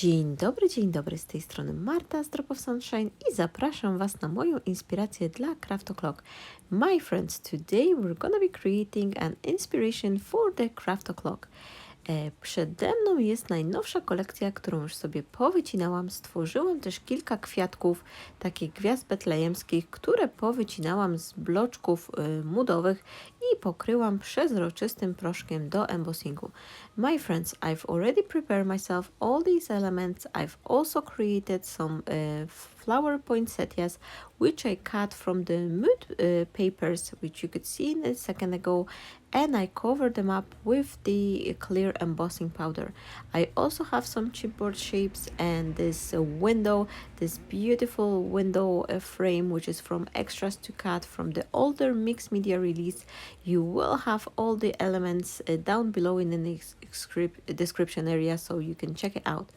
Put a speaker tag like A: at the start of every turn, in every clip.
A: Dzień dobry, dzień dobry, z tej strony Marta z Drop of Sunshine i zapraszam Was na moją inspirację dla Craft O'Clock. My friends, today we're gonna be creating an inspiration for the Craft O'Clock. E, Przede mną jest najnowsza kolekcja, którą już sobie powycinałam. Stworzyłam też kilka kwiatków, takich gwiazd betlejemskich, które powycinałam z bloczków y, mudowych i pokryłam przezroczystym proszkiem do embossingu. My friends, I've already prepared myself all these elements. I've also created some uh, flower poinsettias, which I cut from the mood uh, papers, which you could see in a second ago, and I covered them up with the clear embossing powder. I also have some chipboard shapes and this uh, window, this beautiful window uh, frame, which is from Extras to Cut from the older mixed media release. You will have all the elements uh, down below in the ex- script, description area, so you can check it out.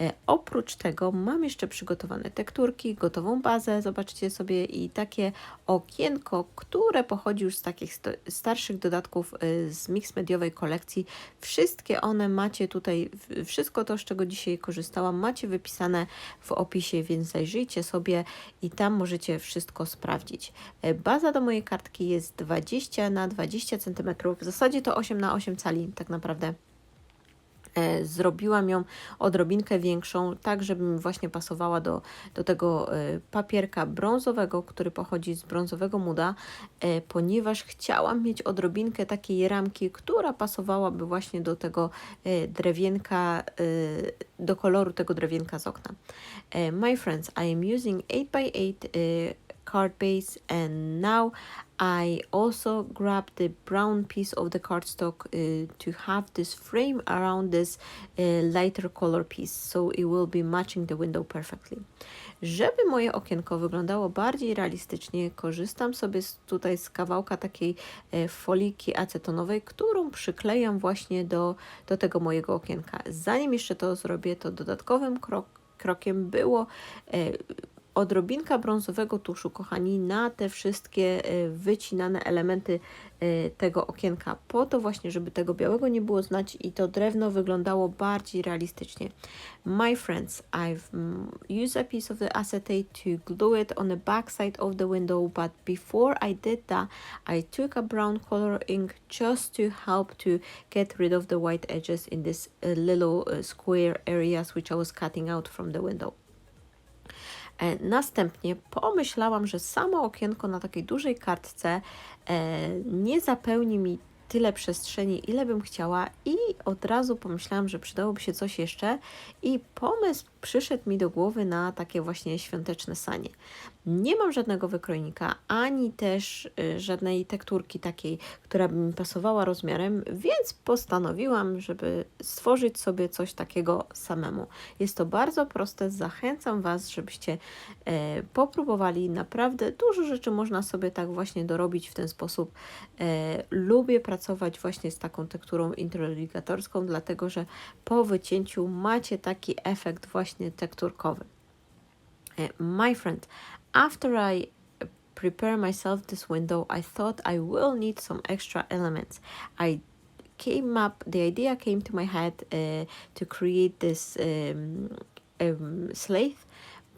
A: E, Oprócz tego mam jeszcze przygotowane tekturki, gotową bazę, zobaczcie sobie, i takie okienko, które pochodzi już z takich starszych dodatków e, z mix mediowej kolekcji. Wszystkie one macie tutaj, wszystko to, z czego dzisiaj korzystałam, macie wypisane w opisie, więc zajrzyjcie sobie i tam możecie wszystko sprawdzić. E, Baza do mojej kartki jest 20 na 20 cm, w zasadzie to 8 na 8 cali tak naprawdę. E, Zrobiłam ją odrobinkę większą, tak żeby mi właśnie pasowała do, do tego e, papierka brązowego, który pochodzi z brązowego muda, e, ponieważ chciałam mieć odrobinkę takiej ramki, która pasowałaby właśnie do tego drewienka, do koloru tego drewienka z okna. My friends, I am using 8x8 e, card base and now I also grabbed the brown piece of the cardstock uh, to have this frame around this uh, lighter color piece so it will be matching the window perfectly. Żeby moje okienko wyglądało bardziej realistycznie, korzystam sobie z, tutaj z kawałka takiej e, foliki acetonowej, którą przyklejam właśnie do, do tego mojego okienka. Zanim jeszcze to zrobię, to dodatkowym krok, krokiem było e, odrobinka brązowego tuszu, kochani, na te wszystkie e, wycinane elementy e, tego okienka, po to właśnie, żeby tego białego nie było znać i to drewno wyglądało bardziej realistycznie. My friends, I've mm, used a piece of the acetate to glue it on the back side of the window, but before I did that, I took a brown color ink just to help to get rid of the white edges in this uh, little uh, square areas which I was cutting out from the window. E, Następnie pomyślałam, że samo okienko na takiej dużej kartce e, nie zapełni mi tyle przestrzeni, ile bym chciała, i od razu pomyślałam, że przydałoby się coś jeszcze. I pomysł przyszedł mi do głowy na takie właśnie świąteczne sanie. Nie mam żadnego wykrojnika, ani też y, żadnej tekturki takiej, która by mi pasowała rozmiarem, więc postanowiłam, żeby stworzyć sobie coś takiego samemu. Jest to bardzo proste, zachęcam Was, żebyście e, popróbowali. Naprawdę dużo rzeczy można sobie tak właśnie dorobić w ten sposób. E, lubię pracować właśnie z taką tekturą interligatorską, dlatego że po wycięciu macie taki efekt właśnie tekturkowy. Uh, my friend, after I prepare myself this window, I thought I will need some extra elements. I came up, the idea came to my head uh, to create this um, um, slate,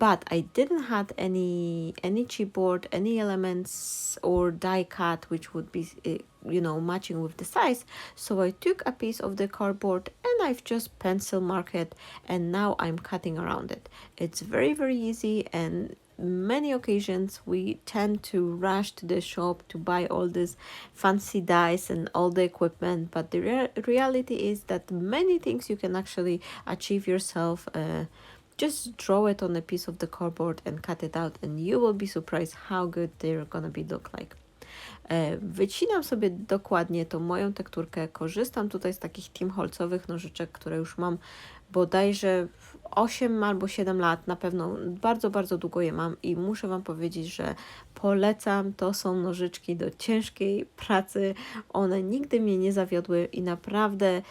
A: but I didn't have any any chipboard, any elements or die cut which would be uh, you know matching with the size. So I took a piece of the cardboard and I've just pencil marked it, and now I'm cutting around it. It's very very easy and many occasions we tend to rush to the shop to buy all this fancy dice and all the equipment but the rea- reality is that many things you can actually achieve yourself uh, just draw it on a piece of the cardboard and cut it out and you will be surprised how good they're gonna be look like E, Wycinam sobie dokładnie tą moją tekturkę. Korzystam tutaj z takich teamholcowych nożyczek, które już mam bodajże 8 albo 7 lat. Na pewno bardzo, bardzo długo je mam i muszę Wam powiedzieć, że polecam. To są nożyczki do ciężkiej pracy. One nigdy mnie nie zawiodły i naprawdę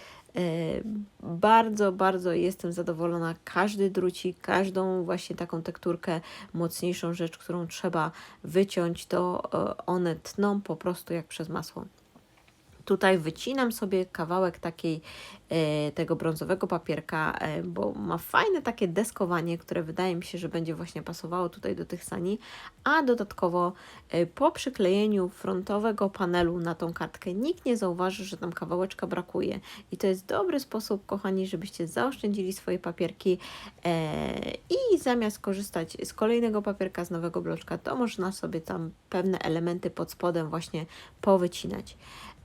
A: bardzo, bardzo jestem zadowolona. Każdy drucik, każdą właśnie taką tekturkę, mocniejszą rzecz, którą trzeba wyciąć, to e, one tną po prostu jak przez masło. Tutaj wycinam sobie kawałek takiej, e, tego brązowego papierka, e, bo ma fajne takie deskowanie, które wydaje mi się, że będzie właśnie pasowało tutaj do tych sani, a dodatkowo e, po przyklejeniu frontowego panelu na tą kartkę nikt nie zauważy, że tam kawałeczka brakuje i to jest dobry sposób, kochani, żebyście zaoszczędzili swoje papierki i zamiast korzystać z kolejnego papierka, z nowego bloczka, to można sobie tam pewne elementy pod spodem właśnie powycinać.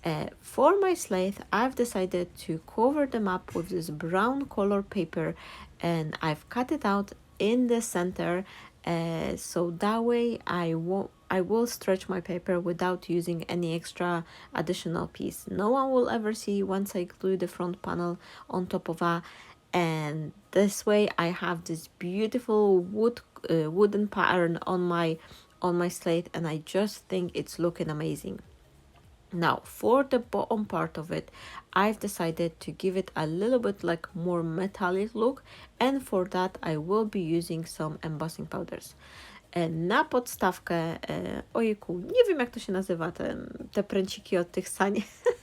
A: Uh, for my slate, I've decided to cover them up with this brown color paper and I've cut it out in the center uh, so that way I won't I will stretch my paper without using any extra additional piece. No one will ever see once I glue the front panel on top of a and this way I have this beautiful wood uh, wooden pattern on my on my slate and I just think it's looking amazing. Now for the bottom part of it, I've decided to give it a little bit like more metallic look and for that I will be using some embossing powders. Na podstawkę, e, ojejku, nie wiem jak to się nazywa, te, te pręciki od tych Em,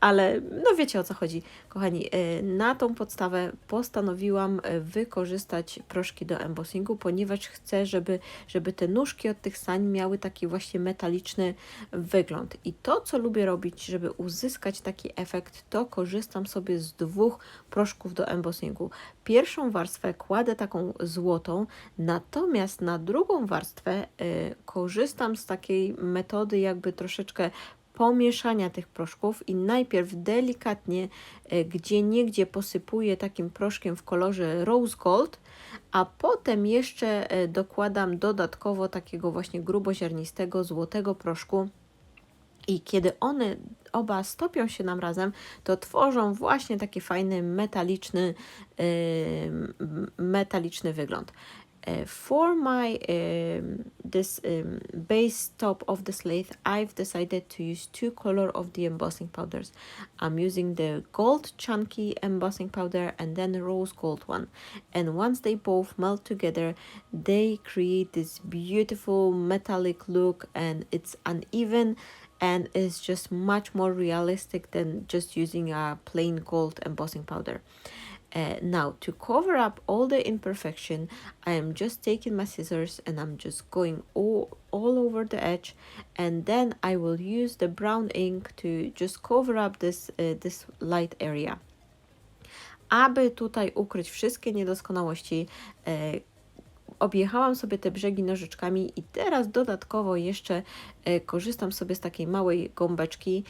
A: ale no wiecie o co chodzi, kochani. E, Na tą podstawę postanowiłam e, wykorzystać proszki do embossingu, ponieważ chcę, żeby, żeby te nóżki od tych sań miały taki właśnie metaliczny wygląd. I to, co lubię robić, żeby uzyskać taki efekt, to korzystam sobie z dwóch proszków do embossingu. Pierwszą warstwę kładę taką złotą, natomiast na drugą warstwę y, korzystam z takiej metody jakby troszeczkę pomieszania tych proszków i najpierw delikatnie, y, gdzie niegdzie posypuję takim proszkiem w kolorze rose gold, a potem jeszcze y, dokładam dodatkowo takiego właśnie gruboziarnistego złotego proszku i kiedy one oba stopią się nam razem, to tworzą właśnie taki fajny metaliczny, yy, metaliczny wygląd. Uh, for my um, this um, base top of the slate I've decided to use two color of the embossing powders I'm using the gold chunky embossing powder and then rose gold one and once they both melt together they create this beautiful metallic look and it's uneven and it's just much more realistic than just using a plain gold embossing powder. Uh, now to cover up all the imperfection I am just taking my scissors and I'm just going all, all over the edge and then I will use the brown ink to just cover up this, uh, this light area. Aby tutaj ukryć wszystkie niedoskonałości, uh, objechałam sobie te brzegi nożyczkami i teraz dodatkowo jeszcze korzystam sobie z takiej małej gąbeczki,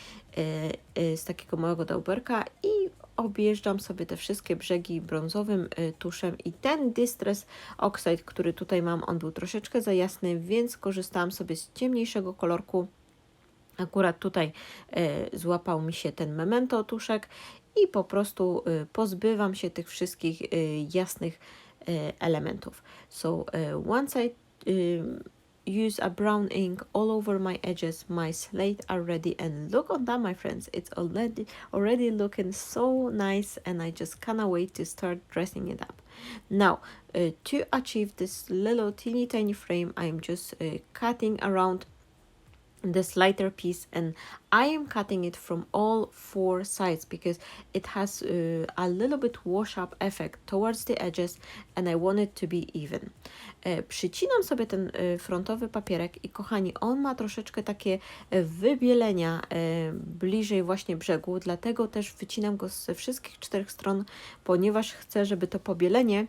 A: z takiego małego dałberka i objeżdżam sobie te wszystkie brzegi brązowym tuszem i ten Distress Oxide, który tutaj mam, on był troszeczkę za jasny, więc korzystałam sobie z ciemniejszego kolorku. Akurat tutaj złapał mi się ten memento tuszek i po prostu pozbywam się tych wszystkich jasnych elementów. So I um, use a brown ink all over my edges, my slate are ready. And look on that my friends, it's already already looking so nice. And I just cannot wait to start dressing it up. Now uh, to achieve this little teeny tiny frame I'm just uh, cutting around this lighter piece and I am cutting it from all four sides because it has uh, a little bit wash up effect towards the edges and I want it to be even. E, przycinam sobie ten e, frontowy papierek i kochani, on ma troszeczkę takie e, wybielenia e, bliżej właśnie brzegu, dlatego też wycinam go ze wszystkich czterech stron, ponieważ chcę, żeby to pobielenie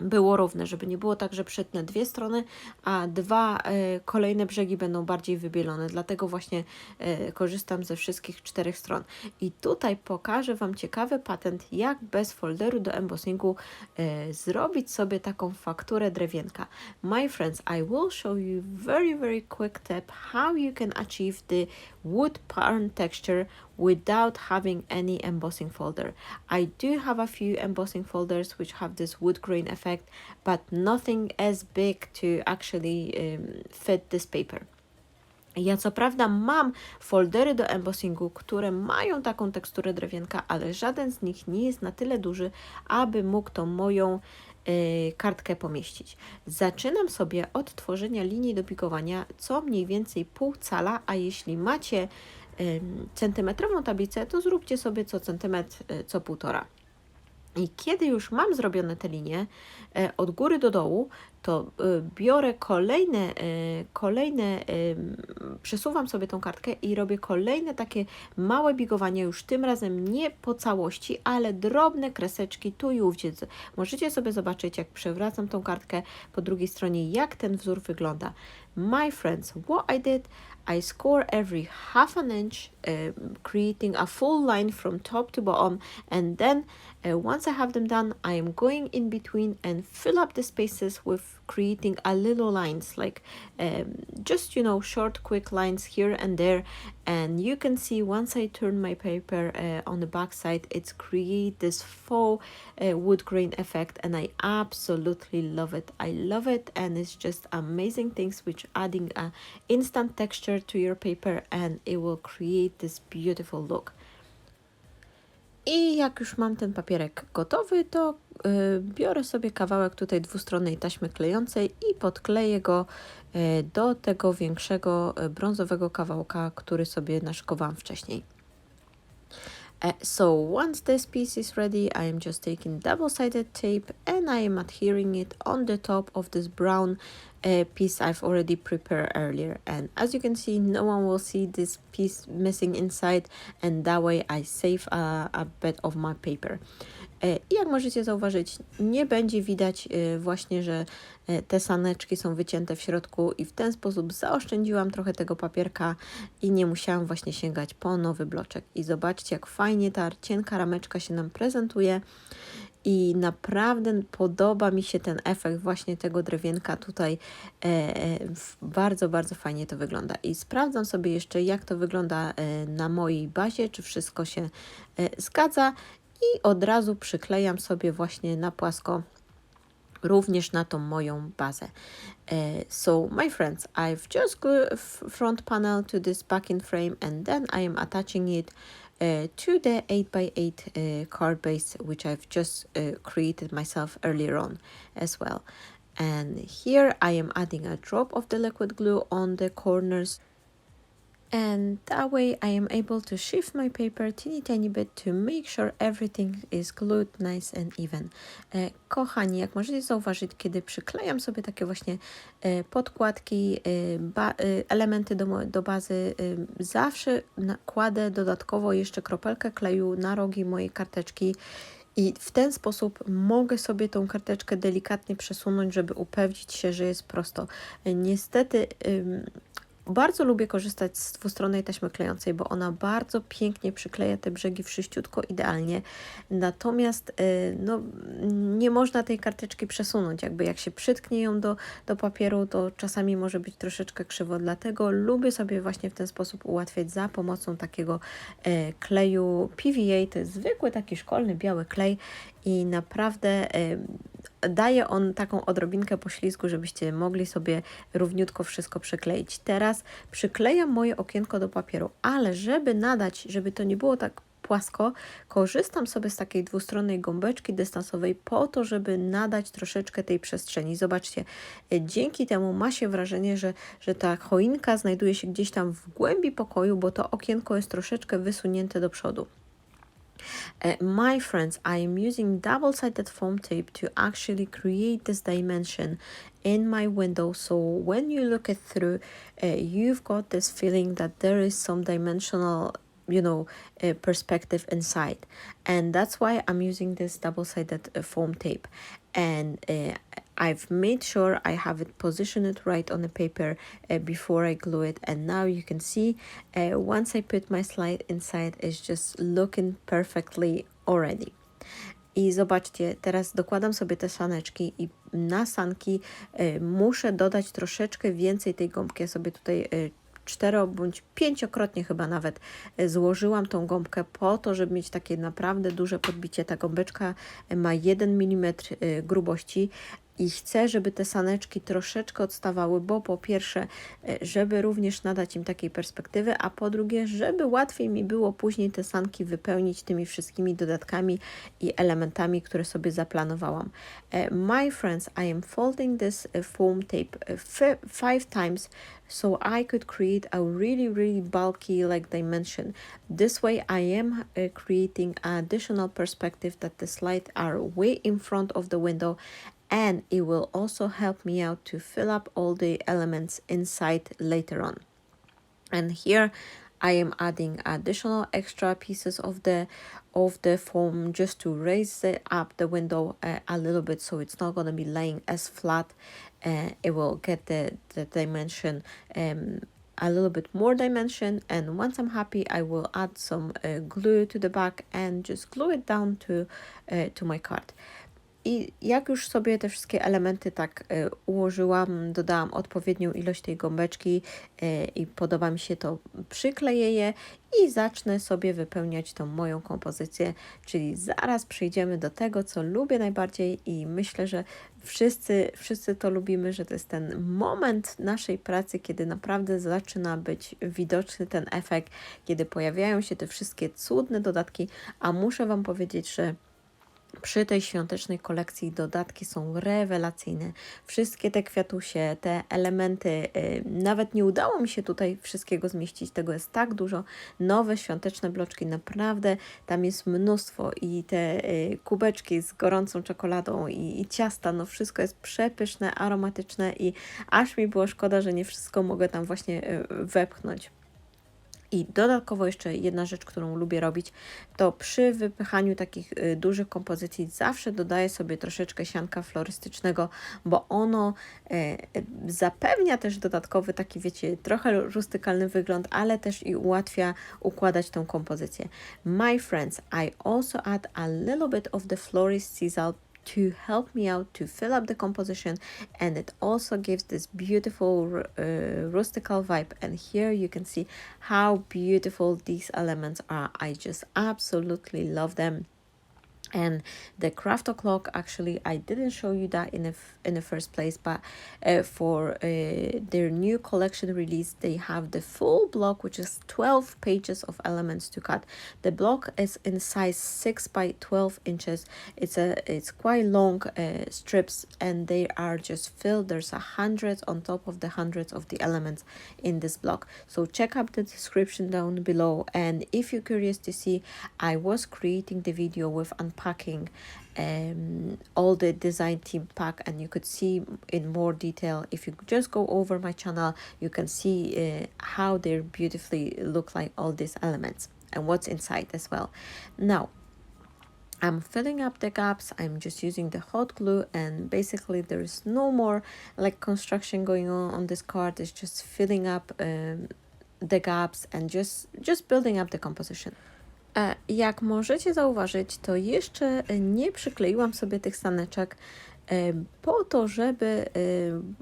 A: było równe, żeby nie było tak, że przetnę dwie strony, a dwa e, kolejne brzegi będą bardziej wybielone. Dlatego właśnie e, korzystam ze wszystkich czterech stron. I tutaj pokażę Wam ciekawy patent, jak bez folderu do embossingu e, zrobić sobie taką fakturę drewienka. My friends, I will show you very, very quick tip how you can achieve the wood pattern texture without having any embossing folder. I do have a few embossing folders which have this wood grain effect, but nothing as big to actually um, fit this paper. Ja co prawda mam foldery do embossingu, które mają taką teksturę drewienka, ale żaden z nich nie jest na tyle duży, aby mógł tą moją y, kartkę pomieścić. Zaczynam sobie od tworzenia linii do pikowania co mniej więcej pół cala, a jeśli macie centymetrową tablicę, to zróbcie sobie co centymetr, y, co półtora. I kiedy już mam zrobione te linie e, od góry do dołu, to e, biorę kolejne, e, kolejne, e, przesuwam sobie tą kartkę i robię kolejne takie małe bigowania, już tym razem nie po całości, ale drobne kreseczki tu i ówdzie. Możecie sobie zobaczyć, jak przewracam tą kartkę po drugiej stronie, jak ten wzór wygląda. My friends, what I did, I score every half an inch, uh, creating a full line from top to bottom. And then once I have them done, I am going in between and fill up the spaces with creating a little lines, like um, just, you know, short, quick lines here and there. And you can see once I turn my paper uh, on the back side, it's create this faux uh, wood grain effect. And I absolutely love it. I love it. And it's just amazing things which adding a instant texture to your paper and it will create this beautiful look. I jak już mam ten papierek gotowy, to y, biorę sobie kawałek tutaj dwustronnej taśmy klejącej i podkleję go y, do tego większego y, brązowego kawałka, który sobie naszykowałam wcześniej. Uh, so once this piece is ready, I am just taking double-sided tape and I am adhering it on the top of this brown uh, piece I've already prepared earlier. And as you can see, no one will see this piece missing inside and that way I save a, a bit of my paper. E, I jak możecie zauważyć, nie będzie widać e, właśnie, że e, te saneczki są wycięte w środku i w ten sposób zaoszczędziłam trochę tego papierka i nie musiałam właśnie sięgać po nowy bloczek. I zobaczcie, jak fajnie ta cienka rameczka się nam prezentuje i naprawdę podoba mi się ten efekt właśnie tego drewienka tutaj. bardzo, bardzo fajnie to wygląda. I sprawdzam sobie jeszcze, jak to wygląda na mojej bazie, czy wszystko się zgadza i od razu przyklejam sobie właśnie na płasko również na tą moją bazę. Uh, so my friends, I've just glued front panel to this backing frame and then I am attaching it uh, to the 8x8 uh, card base which I've just uh, created myself earlier on as well. And here I am adding a drop of the liquid glue on the corners and that way I am able to shift my paper teeny tiny bit to make sure everything is glued nice and even. E, kochani, jak możecie zauważyć, kiedy przyklejam sobie takie właśnie e, podkładki, e, ba, e, elementy do, do bazy, e, zawsze nakładę dodatkowo jeszcze kropelkę kleju na rogi mojej karteczki i w ten sposób mogę sobie tą karteczkę delikatnie przesunąć, żeby upewnić się, że jest prosto. E, niestety bardzo lubię korzystać z dwustronnej taśmy klejącej, bo ona bardzo pięknie przykleja te brzegi wszyściutko, idealnie. Natomiast y, no, nie można tej karteczki przesunąć. Jakby jak się przytknie ją do, do papieru, to czasami może być troszeczkę krzywo. Dlatego lubię sobie właśnie w ten sposób ułatwiać za pomocą takiego e, kleju PVA. To jest zwykły taki szkolny biały klej i naprawdę daje on taką odrobinkę poślizgu, żebyście mogli sobie równiutko wszystko przykleić. Teraz przyklejam moje okienko do papieru, ale żeby nadać, żeby to nie było tak płasko, korzystam sobie z takiej dwustronnej gąbeczki dystansowej po to, żeby nadać troszeczkę tej przestrzeni. Zobaczcie, dzięki temu ma się wrażenie, że, że ta choinka znajduje się gdzieś tam w głębi pokoju, bo to okienko jest troszeczkę wysunięte do przodu. Uh, my friends, I am using double-sided foam tape to actually create this dimension in my window. So when you look it through, uh, you've got this feeling that there is some dimensional you know uh, perspective inside and that's why i'm using this double-sided uh, foam tape and uh, I've made sure I have it positioned right on the paper uh, before I glue it and now you can see uh, once I put my slide inside it's just looking perfectly already. I zobaczcie, teraz dokładam sobie te saneczki i na sanki y, muszę dodać troszeczkę więcej tej gąbki. Ja sobie tutaj y, cztero bądź pięciokrotnie chyba nawet e, złożyłam tą gąbkę po to, żeby mieć takie naprawdę duże podbicie. Ta gąbeczka ma 1 mm e, grubości i chcę, żeby te saneczki troszeczkę odstawały, bo po pierwsze, e, żeby również nadać im takiej perspektywy, a po drugie, żeby łatwiej mi było później te sanki wypełnić tymi wszystkimi dodatkami i elementami, które sobie zaplanowałam. E, My friends, I am folding this e, foam tape five times so I could create a really really bulky like dimension this way I am creating additional perspective that the slides are way in front of the window and it will also help me out to fill up all the elements inside later on. And here I am adding additional extra pieces of the of the foam just to raise it up the window uh, a little bit so it's not going to be laying as flat. Uh, it will get the, the dimension um, a little bit more dimension. And once I'm happy I will add some uh, glue to the back and just glue it down to uh, to my card I jak już sobie te wszystkie elementy tak y, ułożyłam, dodałam odpowiednią ilość tej gąbeczki y, i podoba mi się to, przykleję je i zacznę sobie wypełniać tą moją kompozycję, czyli zaraz przejdziemy do tego, co lubię najbardziej i myślę, że wszyscy, wszyscy to lubimy, że to jest ten moment naszej pracy, kiedy naprawdę zaczyna być widoczny ten efekt, kiedy pojawiają się te wszystkie cudne dodatki, a muszę Wam powiedzieć, że przy tej świątecznej kolekcji dodatki są rewelacyjne. Wszystkie te kwiatusie, te elementy, y, nawet nie udało mi się tutaj wszystkiego zmieścić, tego jest tak dużo. Nowe świąteczne bloczki, naprawdę tam jest mnóstwo i te y, kubeczki z gorącą czekoladą i, i ciasta, no wszystko jest przepyszne, aromatyczne i aż mi było szkoda, że nie wszystko mogę tam właśnie y, wepchnąć. I dodatkowo jeszcze jedna rzecz, którą lubię robić, to przy wypychaniu takich y, dużych kompozycji zawsze dodaję sobie troszeczkę sianka florystycznego, bo ono y, zapewnia też dodatkowy taki, wiecie, trochę rustykalny wygląd, ale też i ułatwia układać tą kompozycję. My friends, I also add a little bit of the florist sizzle to help me out to fill up the composition and it also gives this beautiful uh, rustical vibe. And here you can see how beautiful these elements are. I just absolutely love them and the craft o'clock actually i didn't show you that in the in the first place but uh, for uh, their new collection release they have the full block which is 12 pages of elements to cut. The block is in size 6 by 12 inches. It's a it's quite long uh, strips and they are just filled. There's a hundreds on top of the hundreds of the elements in this block. So check out the description down below. And if you're curious to see i was creating the video with unpacking um, all the design team pack and you could see in more detail if you just go over my channel you can see uh, how they beautifully look like all these elements and what's inside as well now I'm filling up the gaps. I'm just using the hot glue and basically there is no more like construction going on on this card. It's just filling up um, the gaps and just just building up the composition. E, Jak możecie zauważyć, to jeszcze nie przykleiłam sobie tych saneczek po to, żeby e,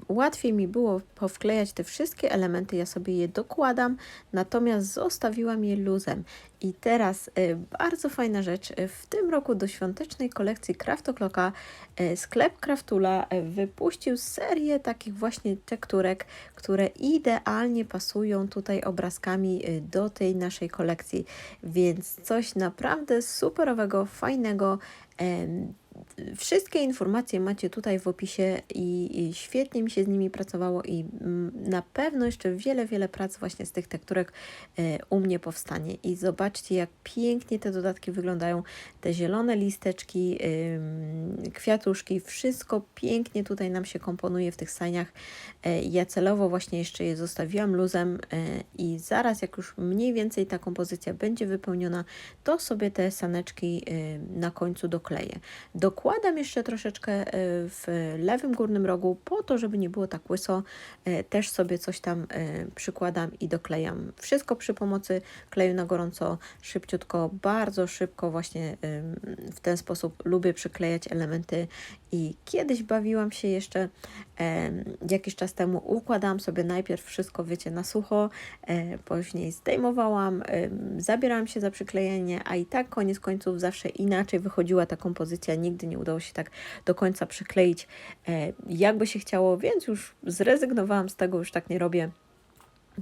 A: łatwiej mi było powklejać te wszystkie elementy. Ja sobie je dokładam, natomiast zostawiłam je luzem. I teraz bardzo fajna rzecz. W tym roku do świątecznej kolekcji Craftoclocka sklep Craftula wypuścił serię takich właśnie tekturek, które idealnie pasują tutaj obrazkami do tej naszej kolekcji. Więc coś naprawdę superowego, fajnego. Wszystkie informacje macie tutaj w opisie i, i, świetnie mi się z nimi pracowało i mm, na pewno jeszcze wiele, wiele prac właśnie z tych tekturek e, u mnie powstanie. I zobaczcie, jak pięknie te dodatki wyglądają. Te zielone listeczki, kwiatuszki, wszystko pięknie tutaj nam się komponuje w tych saniach. E, ja celowo właśnie jeszcze je zostawiłam luzem e, i zaraz jak już mniej więcej ta kompozycja będzie wypełniona, to sobie te saneczki na końcu dokleję. Dokładam jeszcze troszeczkę e, w lewym górnym rogu po to, żeby nie było tak łyso. E, też sobie coś tam e, przykładam i doklejam. Wszystko przy pomocy kleju na gorąco, szybciutko, bardzo szybko właśnie w ten sposób lubię przyklejać elementy i kiedyś bawiłam się jeszcze jakiś czas temu, układałam sobie najpierw wszystko, wiecie, na sucho, później zdejmowałam, zabierałam się za przyklejenie, a i tak koniec końców zawsze inaczej wychodziła ta kompozycja, nigdy nigdy nie udało się tak do końca przykleić, e, jakby się chciało, więc już zrezygnowałam z tego, już tak nie robię.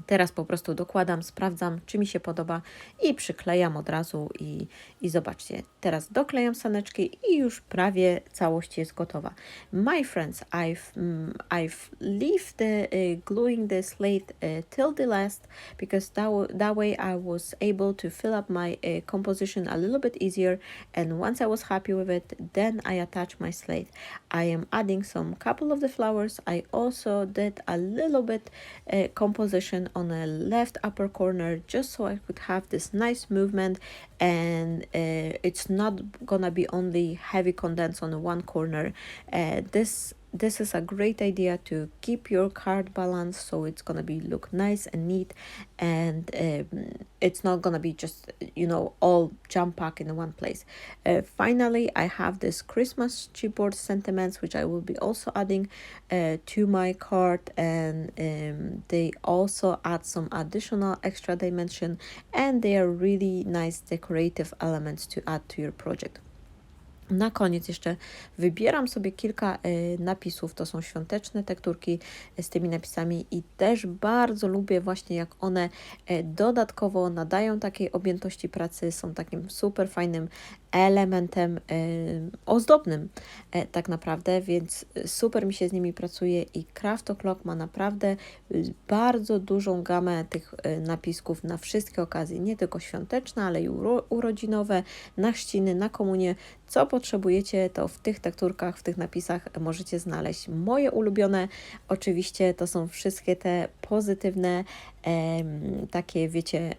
A: Teraz po prostu dokładam, sprawdzam, czy mi się podoba i przyklejam od razu i, i zobaczcie, teraz doklejam saneczki i już prawie całość jest gotowa. My friends, I've, mm, I've leave the uh, gluing the slate uh, till the last because that, that way I was able to fill up my uh, composition a little bit easier and once I was happy with it, then I attach my slate. I am adding some couple of the flowers. I also did a little bit uh, composition on the left upper corner just so I could have this nice movement and uh, it's not gonna be only heavy condense on one corner. Uh, this this is a great idea to keep your card balance so it's gonna be look nice and neat and um, it's not gonna be just you know all jump pack in one place. Uh, finally i have this christmas chipboard sentiments which i will be also adding uh, to my card and um, they also add some additional extra dimension and they are really nice decorative elements to add to your project na koniec jeszcze wybieram sobie kilka y, napisów. To są świąteczne tekturki z tymi napisami i też bardzo lubię właśnie jak one y, dodatkowo nadają takiej objętości pracy, są takim super fajnym elementem y, ozdobnym tak naprawdę, więc super mi się z nimi pracuje i Craft O'Clock ma naprawdę y, bardzo dużą gamę tych y, napisków na wszystkie okazje, nie tylko świąteczne, ale i uro, urodzinowe, na chrzciny, na komunie. Co potrzebujecie, to w tych tekturkach, w tych napisach możecie znaleźć. Moje ulubione oczywiście to są wszystkie te pozytywne, takie wiecie,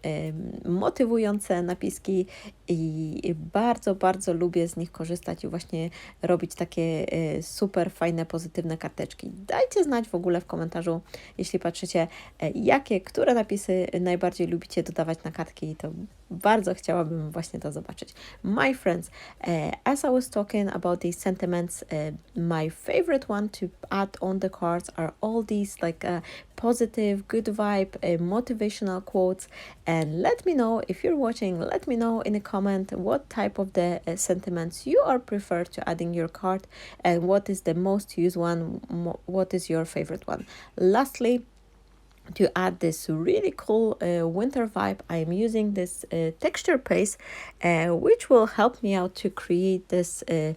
A: motywujące napiski i bardzo, bardzo lubię z nich korzystać i właśnie robić takie e, super fajne, pozytywne karteczki. Dajcie znać w ogóle w komentarzu, jeśli patrzycie, e, jakie, które napisy najbardziej lubicie dodawać na kartki, to bardzo chciałabym właśnie to zobaczyć. My friends, uh, as I was talking about these sentiments, my favorite one to add on the cards are all these like positive, good vibe, motivational quotes. And let me know if you're watching, let me know in a comment what type of the uh, sentiments you are prefer to adding your card and what is the most used one, what is your favorite one. Lastly, to add this really cool uh, winter vibe, I am using this uh, texture paste, uh, which will help me out to create this uh,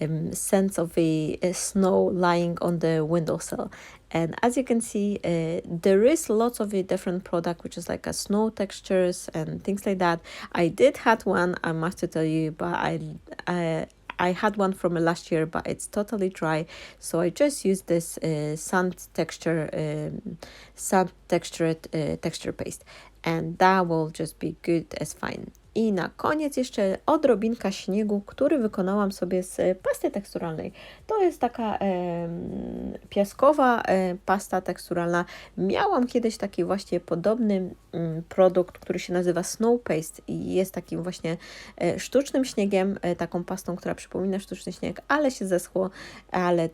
A: um, sense of a, a snow lying on the windowsill. And as you can see, uh, there is lots of a different product, which is like a snow textures and things like that. I did had one, I must tell you, but I, I I had one from last year, but it's totally dry. So I just used this uh, sand texture, um, sand textured uh, texture paste, and that will just be good as fine. I na koniec jeszcze odrobinka śniegu, który wykonałam sobie z pasty teksturalnej. To jest taka em, piaskowa e, pasta teksturalna. Miałam kiedyś taki właśnie podobny mm, produkt, który się nazywa Snow Paste i jest takim właśnie e, sztucznym śniegiem, e, taką pastą, która przypomina sztuczny śnieg, ale się zeschło, ale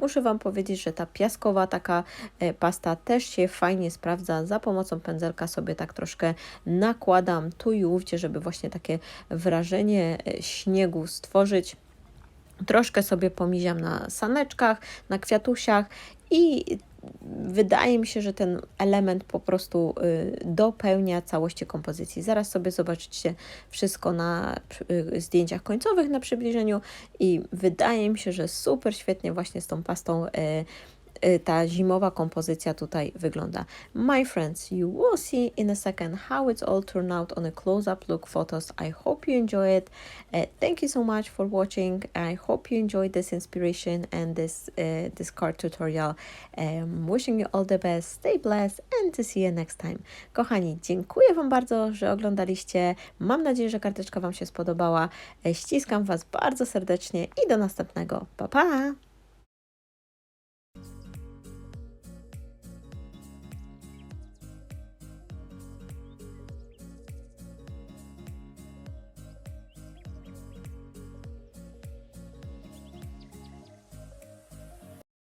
A: muszę Wam powiedzieć, że ta piaskowa taka e, pasta też się fajnie sprawdza. Za pomocą pędzelka sobie tak troszkę nakładam tu i ówdzie, żeby właśnie takie wrażenie e, śniegu stworzyć. Troszkę sobie pomiziam na saneczkach, na kwiatusiach i wydaje mi się, że ten element po prostu y, dopełnia całości kompozycji. Zaraz sobie zobaczycie wszystko na y, zdjęciach końcowych na przybliżeniu i wydaje mi się, że super świetnie właśnie z tą pastą y, ta zimowa kompozycja tutaj wygląda. My friends, you will see in a second how it's all turned out on a close-up look photos. I hope you enjoy it. Uh, thank you so much for watching. I hope you enjoyed this inspiration and this uh, this card tutorial. Um, wishing you all the best. Stay blessed and to see you next time. Kochani, dziękuję Wam bardzo, że oglądaliście. Mam nadzieję, że karteczka Wam się spodobała. Ściskam Was bardzo serdecznie i do następnego. Pa pa!